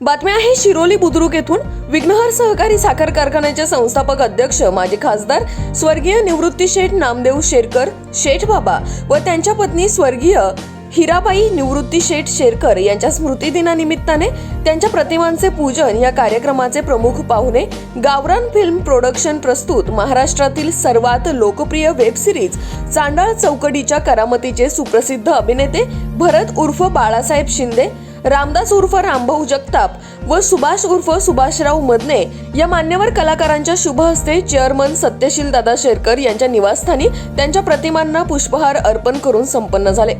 बातमी आहे शिरोली बुद्रुक येथून. विघ्नहर सहकारी साखर कारखान्याचे संस्थापक अध्यक्ष माजी खासदार स्वर्गीय निवृत्ती शेठ नामदेव शेरकर शेठ बाबा व त्यांच्या पत्नी स्वर्गीय हिराबाई निवृत्ती शेठ शेरकर यांच्या स्मृतिदिनानिमित्ताने त्यांच्या प्रतिमांचे पूजन या कार्यक्रमाचे प्रमुख पाहुणे गावरान फिल्म प्रोडक्शन प्रस्तुत महाराष्ट्रातील सर्वात लोकप्रिय वेब सिरीज चांडाळ चौकडीच्या करामतीचे सुप्रसिद्ध अभिनेते भरत उर्फ बाळासाहेब शिंदे रामदास उर्फ रामभाऊ जगताप व सुभाष उर्फ सुभाषराव मदने या मान्यवर कलाकारांच्या शुभ हस्ते चेअरमन सत्यशील दादा शेरकर यांच्या निवासस्थानी त्यांच्या प्रतिमांना पुष्पहार अर्पण करून संपन्न झाले.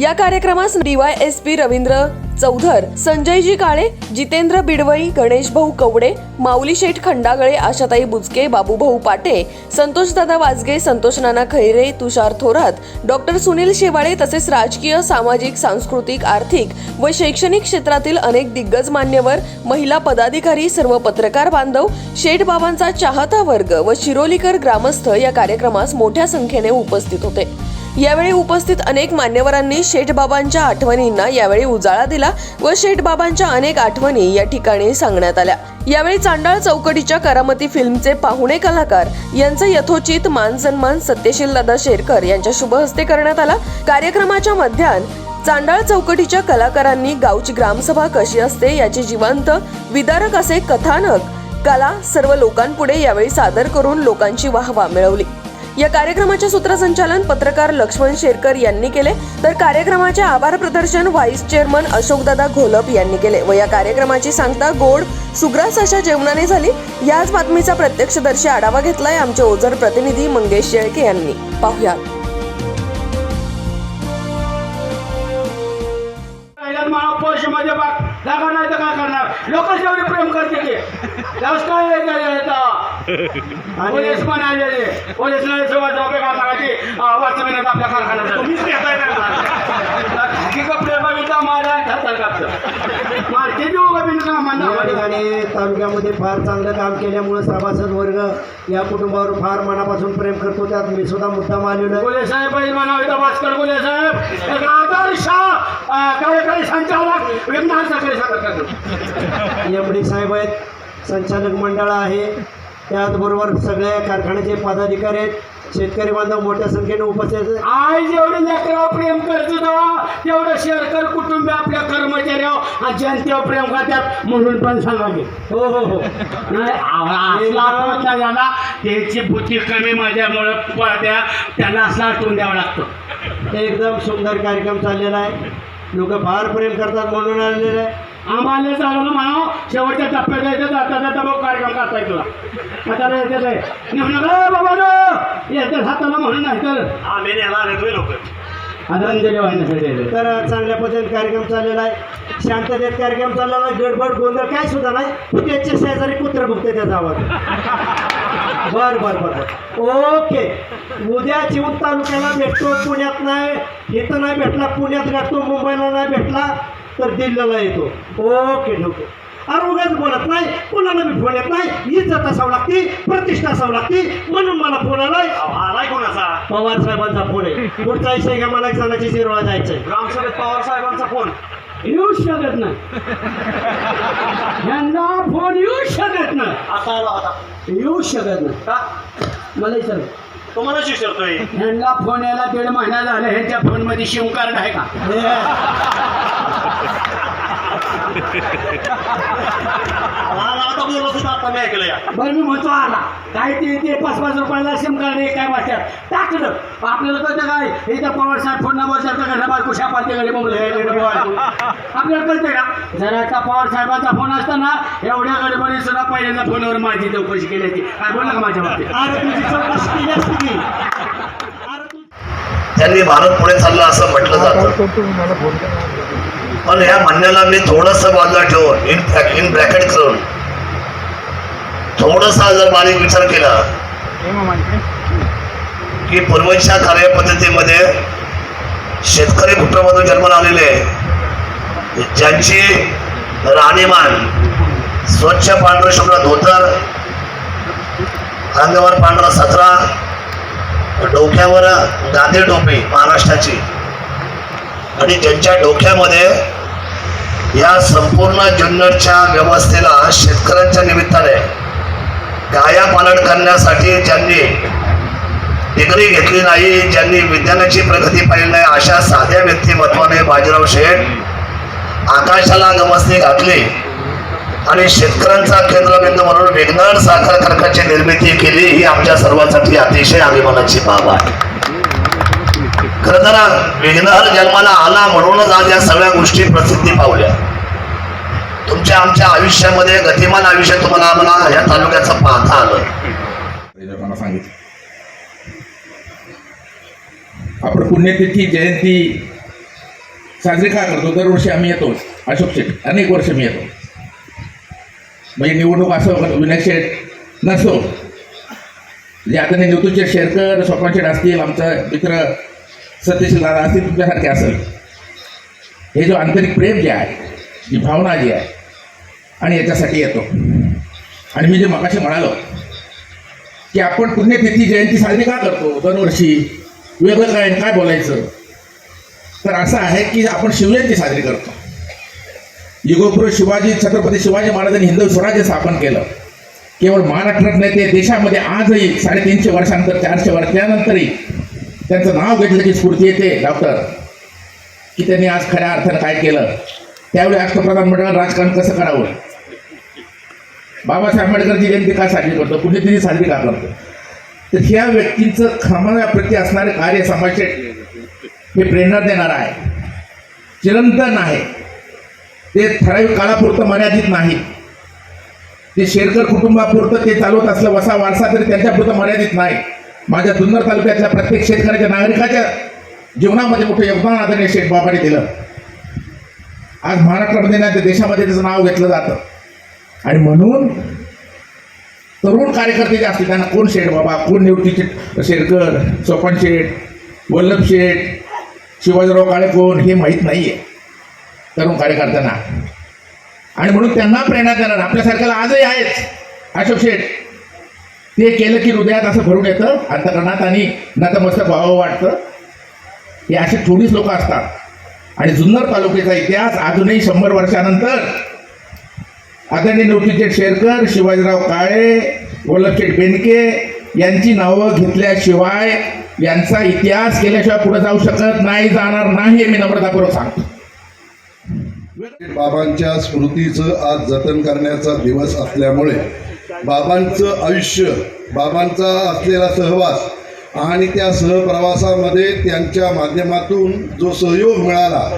या कार्यक्रमास D Y S P Ravindra Chaudhar Sanjayji Kale Jitendra Bidwai Ganesh भाऊ कवडे माऊली शेठ खंडागळे आशाताई बुचके बाबूभाऊ पाटे संतोषदादा वाजगे संतोष नाना खैरे तुषार थोरात डॉक्टर सुनील शेवाळे तसेच राजकीय सामाजिक सांस्कृतिक आर्थिक व शैक्षणिक क्षेत्रातील अनेक दिग्गज मान्यवर महिला पदाधिकारी सर्व पत्रकार बांधव शेठ बाबांचा चाहता वर्ग व शिरोलीकर ग्रामस्थ या कार्यक्रमास मोठ्या संख्येने उपस्थित होते. यावेळी उपस्थित अनेक मान्यवरांनी शेठबाबांच्या आठवणींना यावेळी उजाळा दिला व शेठबाबांच्या अनेक आठवणी या ठिकाणी सांगण्यात आल्या. यावेळी चांडाळ चौकटीच्या करामती फिल्मचे पाहुणे कलाकार यांचं यथोचित मान सन्मान सत्यशील दादा शेरकर यांच्या शुभ हस्ते करण्यात आला. कार्यक्रमाच्या मध्यान चांडाळ चौकटीच्या कलाकारांनी गावची ग्रामसभा कशी असते याचे जिवंत विदारक असे कथानक कला सर्व लोकांपुढे यावेळी सादर करून लोकांची वाहवा मिळवली. या कार्यक्रमाचे सूत्रसंचालन पत्रकार लक्ष्मण शेरकर यांनी केले. तर कार्यक्रमाचे आभार प्रदर्शन व्हाईस चेअरमन अशोकदादा घोलप यांनी केले व या कार्यक्रमाची सांगता गोड सुग्रास अशा जेवणाने झाली. याच बातमीचा प्रत्यक्षदर्शी आढावा घेतलाय आमचे ओझर प्रतिनिधी मंगेश शेळके यांनी. पाहुयात काय करणार? प्रेम करते ते पोलीस पण आलेले. पोलीस जबाबदारी आपल्या कारखान्यात तुम्हीच घेताय की कपडे बघितला माझ्या मारते देऊ का बिनकामांना या ठिकाणी तालुक्यामध्ये फार चांगलं काम केल्यामुळे सभासद वर्ग या कुटुंबावर फार मनापासून प्रेम करतो. त्यात मी सुद्धा मुद्दाम आलेलो आहे. गोले साहेब भास्कर गोले साहेब. एक आदर्श कार्यकारी संचालक सांगत एम डी साहेब आहेत. संचालक मंडळ आहे. त्याचबरोबर सगळ्या कारखान्याचे पदाधिकारी आहेत. शेतकरी बांधव मोठ्या संख्येने उपस्थित. आई जेवढी लेकरावर प्रेम करतो तेव्हा तेवढं शेअरकर कुटुंबी आपल्या कर्मचाऱ्यावर आणि जनतेवर प्रेम करतात म्हणून पण सांगा की हो हो हो. नाही, आ- असला कर्मचाऱ्याला त्याची बुद्धी कमी माझ्यामुळं पडत्या त्याला असं आठवून द्यावं लागतं. एकदम सुंदर कार्यक्रम चाललेला आहे. लोक फार प्रेम करतात म्हणून आलेले आहे. आम्हाला झालं ना म्हणा शेवटच्या टप्प्यात यायचं जाता जाता बघ कार्यक्रम करता तुला. आता येते ते म्हणून बाबा येतात हाताला म्हणून नाही तर. आदरांजली वाहण्यासाठी. तर चांगल्या पद्धतीने कार्यक्रम चाललेला आहे. शांततेत कार्यक्रम चाललेला आहे. गडबड गोंधळ काय सुद्धा नाही. त्याचे शेजारी कुत्र बघते त्याचा आवाज बर बर बर. बर ओके. उद्या चिमूत तालुक्याला भेटतो पुण्यात नाही. इथं नाही भेटला पुण्यात भेटतो मुंबईला नाही भेटला. तर दिल्लीला येतो. ओके ठेवतो अरे उगाच बोलत नाही कोणाला मी फोन येत नाही इज्जत असावं लागते प्रतिष्ठा असावं लागते म्हणून मला फोन आलाय. आलाय कोणाचा? पवार साहेबांचा फोन आहे. पुढचा विषय का? मला एक शिरवा जायचंय. ग्रामसभेत पवार साहेबांचा फोन. येऊ शकत नाही. यांना फोन येऊ शकत नाही. आता आला होता येऊ शकत नाही. का? मला विचार. तुम्हाला विचारतोय. यांना फोन यायला दीड महिना झाला ह्यांच्या फोनमध्ये सिम कार्ड आहे का? आता बोलत होता आता मी ऐकलं या बरं मी म्हणतो आला. काय ते ते पाच पाच रुपयाला सिम कार्ड आहे काय वाटत? टाकलं. आपल्याला कळतं काय इथं पवार साहेब फोन नंबर सरकार घरला बायको शापाच्या घरी बोलले आपल्याला कळतं का? जर आता पवार साहेबांचा फोन असताना एवढ्या गडबडी सुद्धा पहिल्यांदा फोनवर माझी चौकशी केली होती. काय बोला का माझ्या बाबतीत? अरे तुझी चौकशी केली असती की? अरे तू त्यांनी भारत पुढे चालला असं म्हटलं जातं. पण ह्या म्हणण्याला मी थोडस बाजूला ठेवून इन इन ब्रॅकेट करून थोडसा जर बारीक विचार केला की पूर्वीच्या कार्यपद्धतीमध्ये शेतकरी कुटुंबातून जन्माला आलेले ज्यांची राहणीमान स्वच्छ पांढरं शुभ्र धोतर अंगावर पांढरा सतरा डोक्यावर गांधी टोपी महाराष्ट्राची आणि ज्यांच्या डोक्यामध्ये या संपूर्ण जुन्नरच्या व्यवस्थेला शेतकऱ्यांच्या निमित्ताने गाया करण्यासाठी ज्यांनी डिग्री घेतली नाही ज्यांनी विज्ञानाची प्रगती पाहिली नाही अशा साध्या व्यक्तिमत्वाने बाजीराव शेठ आकाशाला गमसणी घातली आणि शेतकऱ्यांचा केंद्रबिंदू म्हणून विघ्नर साखर कारखान्याची निर्मिती केली ही आमच्या सर्वांसाठी अतिशय अभिमानाची बाब आहे. खरं तर विघ्नहर जन्माला आला म्हणूनच आज या सगळ्या गोष्टी प्रसिद्धी पावल्या. तुमच्या आमच्या आयुष्यामध्ये गतिमान आयुष्य तुम्हाला आम्हाला या तालुक्याचं पाहता आलं. मला सांगितलं. आपण पुण्यतिथी जयंती साजरी का करतो? दरवर्षी आम्ही येतो. अशोक शेठ अनेक वर्ष मी येतो. म्हणजे निवडणूक असो विनायक शेठ नसतो म्हणजे आता नेतूचे शेरकर स्वप्न शेठ असतील आमचा मित्र सतीश दादा असतील तुमच्यासारखे असेल. हे जो आंतरिक प्रेम जे आहे जी भावना जी आहे आणि याच्यासाठी येतो. आणि मी जे मगाशी म्हणालो की आपण पुण्यतिथी जयंती साजरी का करतो? दरवर्षी वेगळं काय काय बोलायचं? तर असं आहे की आपण शिवजयंती साजरी करतो. युगपुरुष शिवाजी छत्रपती शिवाजी महाराजांनी हिंदू स्वराज्य स्थापन केलं. केवळ महाराष्ट्रात नाही ते देशामध्ये आजही साडेतीनशे वर्षानंतर चारशे वर्षानंतरही त्यांचं नाव घेतलं की स्फूर्ती येते. डॉक्टर की त्यांनी आज खऱ्या अर्थानं काय केलं? त्यावेळी राष्ट्रप्रधान मंडळ राजकारण कसं करावं? बाबासाहेब आंबेडकरची जयंती का साजरी करतो? कुठेतरी साजरी का करतो? तर ह्या व्यक्तींचं खमाव्याप्रती असणारे कार्य समाज हे प्रेरणा देणार आहे. चिरंतन आहे ते ठराविक काळापुरतं मर्यादित नाही. ते शेरकर कुटुंबापुरतं ते चालवत असलं वसा वारसा तरी त्यांच्यापुरतं मर्यादित नाही. माझ्या जुन्नर तालुक्यातल्या प्रत्येक शेतकऱ्याच्या नागरिकाच्या जीवनामध्ये मोठं योगदान आदरणीय शेठ बाबाने दिलं. आज महाराष्ट्रामध्ये नाही तर देशामध्ये त्याचं नाव घेतलं जातं. आणि म्हणून तरुण कार्यकर्ते जे असतील त्यांना कोण शेठ बाबा कोण निवृत्तीचे शेरकर सोपन शेठ वल्लभ शेठ शिवाजीराव काळे कोण हे माहीत नाही आहे तरुण कार्यकर्त्यांना. आणि म्हणून त्यांना प्रेरणा देणार आपल्यासारख्याला आजही आहेच अशोक शेठ. ते केलं की हृदयात असं भरून येतं अंतकरणात आणि नतमस्तक व्हावं वाटतं. हे असे थोडीच लोक असतात. आणि जुन्नर तालुक्याचा इतिहास अजूनही शंभर वर्षानंतर आदरणीय नोटीचे शेरकर शिवाजीराव काळे वल्लभशेठ बेनके यांची नावं घेतल्याशिवाय यांचा इतिहास केल्याशिवाय पुढे जाऊ शकत नाही जाणार नाही मी नम्रतापूर्वक सांगतो. बाबांच्या स्मृतीचं आज जतन करण्याचा दिवस असल्यामुळे बाबांचं आयुष्य बाबांचा असलेला सहवास आणि त्या सहप्रवासामध्ये त्यांच्या माध्यमातून जो सहयोग मिळाला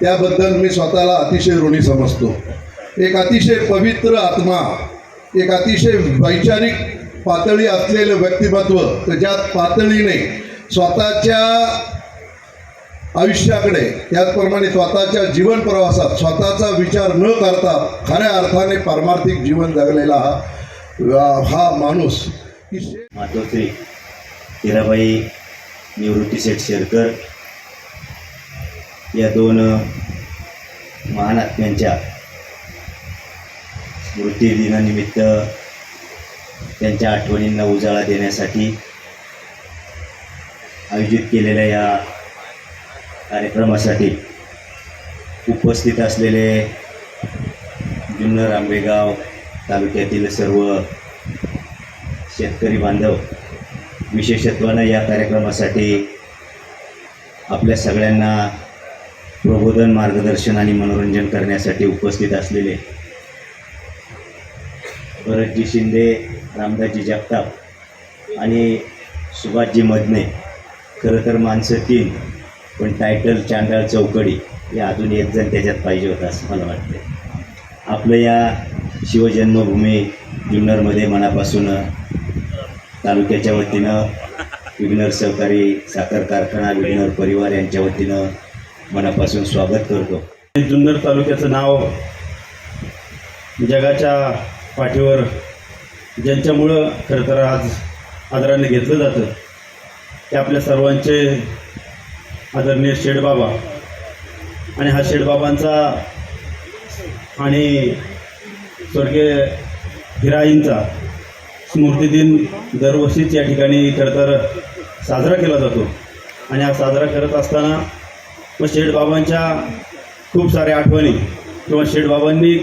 त्याबद्दल मी स्वतःला अतिशय ऋणी समजतो. एक अतिशय पवित्र आत्मा एक अतिशय वैचारिक पातळी असलेलं व्यक्तिमत्व तर ज्यात पातळीने स्वतःच्या आयुष्याकडे त्याचप्रमाणे स्वतःच्या जीवन प्रवासात स्वतःचा विचार न करता खऱ्या अर्थाने पारमार्थिक जीवन जगलेला हा हा माणूस की हिराबाई निवृत्ती शेठ शेरकर या दोन महान आत्म्यांच्या स्मृतिदिनानिमित्त त्यांच्या आठवणींना उजाळा देण्यासाठी आयोजित केलेल्या या कार्यक्रमासाठी उपस्थित असलेले जुन्नर आंबेगाव तालुक्यातील सर्व शेतकरी बांधव विशेषत्वानं या कार्यक्रमासाठी आपल्या सगळ्यांना प्रबोधन मार्गदर्शन आणि मनोरंजन करण्यासाठी उपस्थित असलेले भरतजी शिंदे रामदासजी जगताप आणि सुभाषजी मदने. खरं तर माणसं तीन पण टायटल चांडाळ चौकडी हे अजून एक जण त्याच्यात पाहिजे होता असं मला वाटतं आपलं या शिवजन्मभूमी जुन्नरमध्ये मनापासून तालुक्याच्या वतीनं विघ्नर सहकारी साखर कारखाना विघ्नर परिवार यांच्या वतीनं मनापासून स्वागत करतो. जुन्नर तालुक्याचं नाव जगाच्या पाठीवर ज्यांच्यामुळं खरं तर आज आदराने घेतलं जातं ते आपल्या सर्वांचे आदरणीय शेडबाबा. आणि हा शेठबाबांचा आणि स्वर्गीय हिराईंचा स्मृतिदिन दरवर्षीच या ठिकाणी खरं तर साजरा केला जातो. आणि हा साजरा करत असताना मग शेठबाबांच्या खूप साऱ्या आठवणी किंवा शेठबाबांनी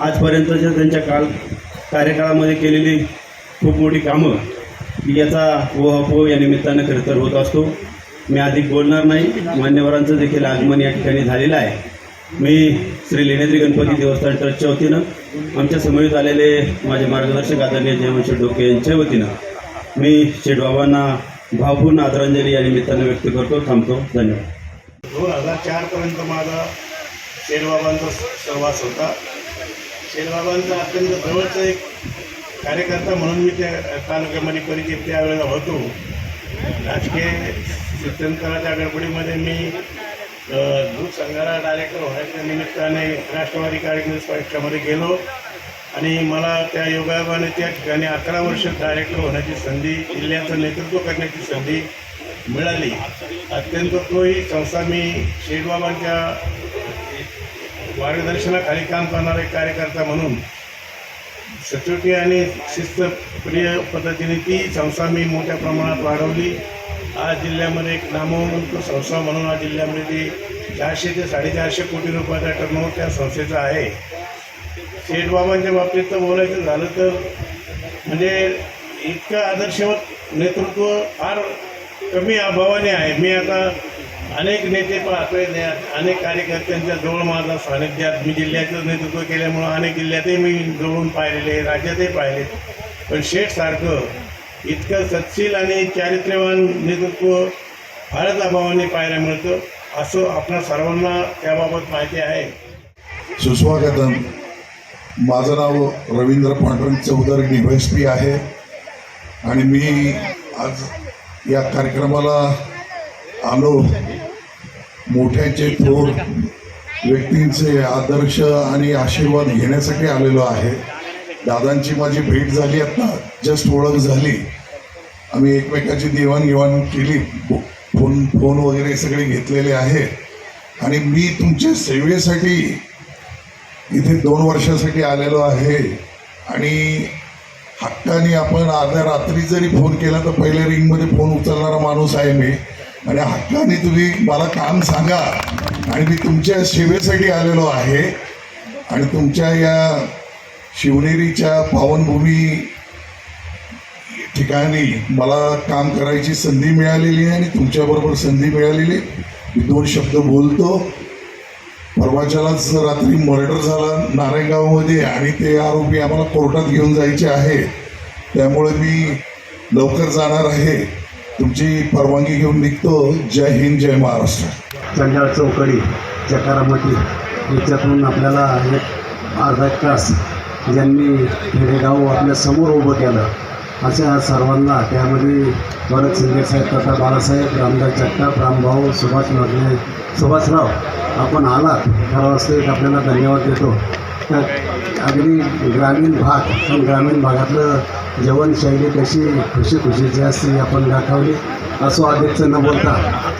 आजपर्यंतच्या त्यांच्या काल कार्यकाळामध्ये केलेली खूप मोठी कामं याचा ओहापोह या निमित्तानं खरं तर होत असतो. मी अधिक बोलणार नाही. मान्यवरांचं देखील आगमन या ठिकाणी झालेलं आहे. मी श्री लेण्याद्री गणपती देवस्थान ट्रस्टच्या वतीनं आमच्या समवेत आलेले माझे मार्गदर्शक आदरणीय जयवंश डोके यांच्या वतीनं मी शेठबाबांना भावपूर्ण आदरांजली या निमित्तानं व्यक्त करतो थांबतो. धन्यवाद. हो, दोन हजार चारपर्यंत माझा शेडबाबांचा सहवास होता. शेरबाबांचा अत्यंत जवळचा एक कार्यकर्ता म्हणून मी त्या तालुक्यामध्ये परिचित त्यावेळेला होतो. राजकीय शिक्षणकाराच्या गडबडीमध्ये मी दूध संघाला डायरेक्टर होण्याच्या निमित्ताने राष्ट्रवादी कार्यक्रम पक्षामध्ये गेलो. आणि मला त्या योगायोगाने त्या ठिकाणी अकरा वर्ष डायरेक्टर होण्याची संधी जिल्ह्याचं नेतृत्व करण्याची संधी मिळाली. अत्यंत तोही संस्था मी शेठबाबांच्या मार्गदर्शनाखाली काम करणारा एक कार्यकर्ता म्हणून सचोटी आणि शिस्तप्रिय पद्धतीने ती संस्था मी मोठ्या प्रमाणात वाढवली. आज जिल्ह्यामध्ये एक नामवंत संस्था म्हणून आज जिल्ह्यामध्ये ती चारशे ते साडेचारशे कोटी रुपयाचा टर्नओव्हर त्या संस्थेचा आहे. शेठबाबांच्या बाबतीत तर बोलायचं झालं तर म्हणजे इतकं आदर्शवत नेतृत्व फार कमी अभावाने आहे. मी आता अनेक नेते आपले अनेक कार्यकर्त्यांच्या जवळ माझा सानिध्यात मी जिल्ह्याचं नेतृत्व केल्यामुळं अनेक जिल्ह्यातही मी जवळून पाहिलेले राज्यातही पाहिले. पण शेठसारखं इतकं सत्शील आणि चारित्र्यवान नेतृत्व फारच अभावाने पाहायला मिळतं असं आपणा सर्वांना त्याबाबत माहिती आहे. सुस्वागतम. माझं नाव Ravindra Pandurang Chaudhar D Y S P आहे. आणि मी आज या कार्यक्रमाला आलो. मोठ्यांचे थोर व्यक्तींचे आदर्श आणि आशीर्वाद घेण्यासाठी आलेलो आहे. दादांची माझी भेट झाली आता जस्ट ओळख झाली. आम्ही एकमेकाची देवाणघेवाण केली फो- फोन फोन वगैरे सगळे घेतलेले आहे. आणि मी तुमच्या सेवेसाठी इथे दोन वर्षासाठी आलेलो आहे. आणि हक्काने आपण अर्ध्या रात्री जरी फोन केला तर पहिल्या रिंगमध्ये फोन उचलणारा माणूस आहे मी. आणि हक्काने तुम्ही मला काम सांगा. आणि मी तुमच्या सेवेसाठी आलेलो आहे. आणि तुमच्या या शिवनेरीच्या पावनभूमी ठिकाणी मला काम करायची संधी मिळालेली आहे आणि तुमच्याबरोबर संधी मिळालेली मी दोन शब्द बोलतो. परवाच्यालाच रात्री मर्डर झाला नारायणगावमध्ये आणि ते आरोपी आम्हाला कोर्टात घेऊन जायचे आहे त्यामुळे मी लवकर जाणार आहे. तुमची परवानगी घेऊन निघतो. जय हिंद जय महाराष्ट्र. चंडाळ चौकडी जकारामती याच्यातून आपल्याला एक अर्धा तास ज्यांनी हे गाव आपल्यासमोर उभं केलं अशा सर्वांना त्यामध्ये भरत शिंदे साहेब तथा बाळासाहेब रामदास जगताप रामभाऊ सुभाष मगने सुभाषराव आपण आलात. खरं वास्तविक एक आपल्याला धन्यवाद देतो. त्या अगदी ग्रामीण भाग पण ग्रामीण भागातलं जीवनशैली कशी खुशी खुशीची असते आपण दाखवली. असो अध्यक्ष न बोलता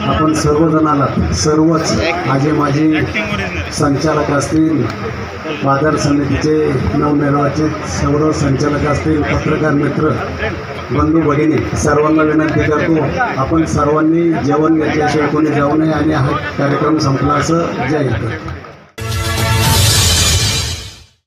आपण सर्वजणाला सर्वच माझे माझे संचालक असतील बाजार समितीचे नवनिर्वाचित सर्व संचालक असतील पत्रकार मित्र बंधू भगिनी सर्वांना विनंती करतो आपण सर्वांनी जेवण घेतल्याशिवाय कोणी जाऊ नये आणि हा कार्यक्रम संपला असं जाहीर करतो